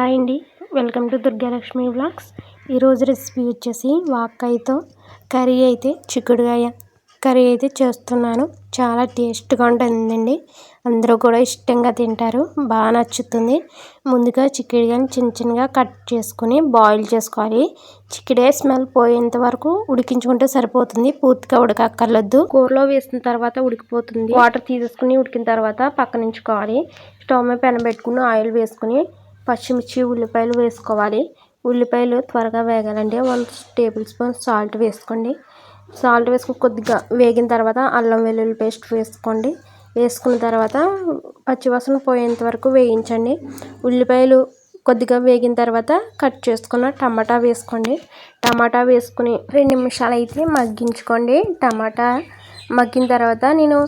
Hi అండి. Welcome to Durgalakshmi blogs ఈరోజు recipe వచ్చేసి వాక్కాయతో కర్రీ అయితే చిక్కుడుగాయ కర్రీ అయితే చేస్తున్నాను. చాలా టేస్ట్గా ఉంటుందండి. అందరూ కూడా ఇష్టంగా తింటారు. బాగా నచ్చుతుంది. ముందుగా చిక్కుడుగాయని చిన్న చిన్నగా కట్ చేసుకుని బాయిల్ చేసుకోవాలి. చిక్కుడుగాయ స్మెల్ పోయేంత వరకు ఉడికించుకుంటే సరిపోతుంది. పూర్తిగా ఉడకక్కర్లేదు. కూరలో వేసిన తర్వాత ఉడికిపోతుంది. వాటర్ తీసేసుకుని ఉడికిన తర్వాత పక్కనుంచుకోవాలి స్టవ్ మీద పెనబెట్టుకుని ఆయిల్ వేసుకుని పచ్చిమిర్చి ఉల్లిపాయలు వేసుకోవాలి. ఉల్లిపాయలు త్వరగా వేగాలంటే వన్ టేబుల్ స్పూన్ సాల్ట్ వేసుకోండి. సాల్ట్ వేసుకుని కొద్దిగా వేగిన తర్వాత అల్లం వెల్లుల్లి పేస్ట్ వేసుకోండి. వేసుకున్న తర్వాత పచ్చివాసన పోయేంత వరకు వేయించండి. ఉల్లిపాయలు కొద్దిగా వేగిన తర్వాత కట్ చేసుకున్న టమాటా వేసుకోండి. టమాటా వేసుకుని రెండు నిమిషాలు అయితే మగ్గించుకోండి. టమాటా మగ్గిన తర్వాత నేను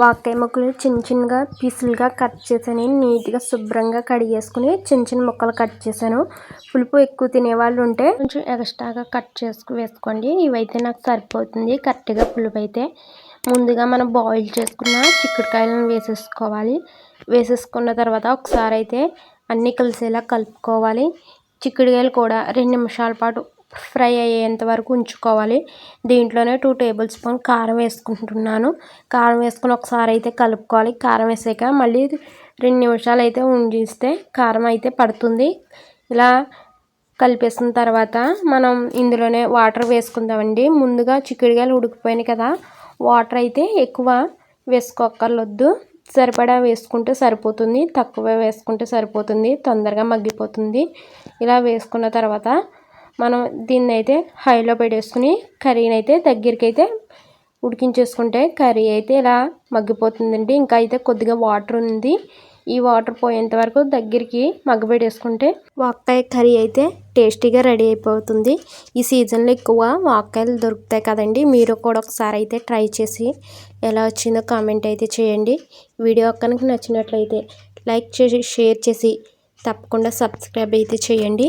వాకాయ ముక్కలు చిన్న చిన్నగా పీసులుగా కట్ చేశాను. నీట్గా శుభ్రంగా కడిగేసుకుని చిన్న చిన్న ముక్కలు కట్ చేశాను. పులుపు ఎక్కువ తినేవాళ్ళు ఉంటే కొంచెం ఎక్స్ట్రాగా కట్ చేసుకు వేసుకోండి. ఇవైతే నాకు సరిపోతుంది. కరెక్ట్గా పులుపు అయితే ముందుగా మనం బాయిల్ చేసుకున్న చిక్కుడుకాయలను వేసేసుకోవాలి. వేసేసుకున్న తర్వాత ఒకసారి అయితే అన్నీ కలిసేలా కలుపుకోవాలి. చిక్కుడుకాయలు కూడా రెండు నిమిషాల పాటు ఫ్రై అయ్యేంత వరకు ఉంచుకోవాలి. దీంట్లోనే టూ టేబుల్ స్పూన్ కారం వేసుకుంటున్నాను. కారం వేసుకుని ఒకసారి అయితే కలుపుకోవాలి. కారం వేసాక మళ్ళీ రెండు నిమిషాలు అయితే ఉండిస్తే కారం అయితే పడుతుంది. ఇలా కలిపేసిన తర్వాత మనం ఇందులోనే వాటర్ వేసుకుందామండి. ముందుగా చిక్కుడుగాయలు ఉడికిపోయినాయి కదా వాటర్ అయితే ఎక్కువ వేసుకోక్కర్లొద్దు. సరిపడా వేసుకుంటే సరిపోతుంది. తక్కువ వేసుకుంటే సరిపోతుంది. తొందరగా మగ్గిపోతుంది. ఇలా వేసుకున్న తర్వాత మనం దీన్ని అయితే హైలో పెట్టేసుకుని కర్రీని అయితే దగ్గరికి అయితే ఉడికించేసుకుంటే కర్రీ అయితే ఇలా మగ్గిపోతుందండి. ఇంకా అయితే కొద్దిగా వాటర్ ఉంది. ఈ వాటర్ పోయేంత వరకు దగ్గరికి మగ్గబెట్టేసుకుంటే వాక్కాయ కర్రీ అయితే టేస్టీగా రెడీ అయిపోతుంది. ఈ సీజన్లో ఎక్కువ వాక్కాయలు దొరుకుతాయి కదండి. మీరు కూడా ఒకసారి అయితే ట్రై చేసి ఎలా వచ్చిందో కామెంట్ అయితే చేయండి. వీడియో కనుక నచ్చినట్లయితే లైక్ చేసి షేర్ చేసి తప్పకుండా సబ్స్క్రైబ్ అయితే చేయండి.